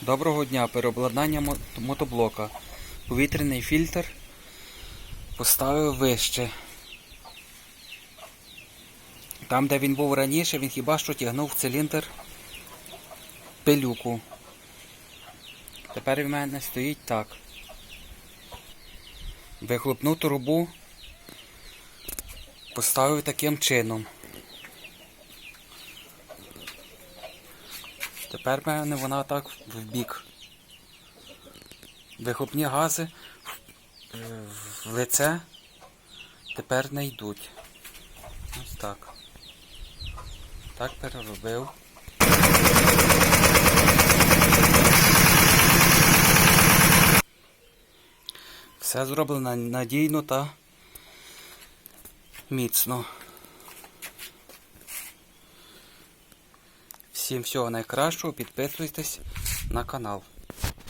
Доброго дня, переобладнання мотоблока. Повітряний фільтр поставив вище. Там, де він був раніше, він хіба що тягнув в циліндр пилюку. Тепер в мене стоїть так. Вихлопну трубу поставив таким чином. Тепер в мене вона так в бік. Вихлопні гази е, в лице тепер не йдуть. Ось так. Так переробив. Все зроблено надійно та міцно. Всім всього найкращого, підписуйтесь на канал.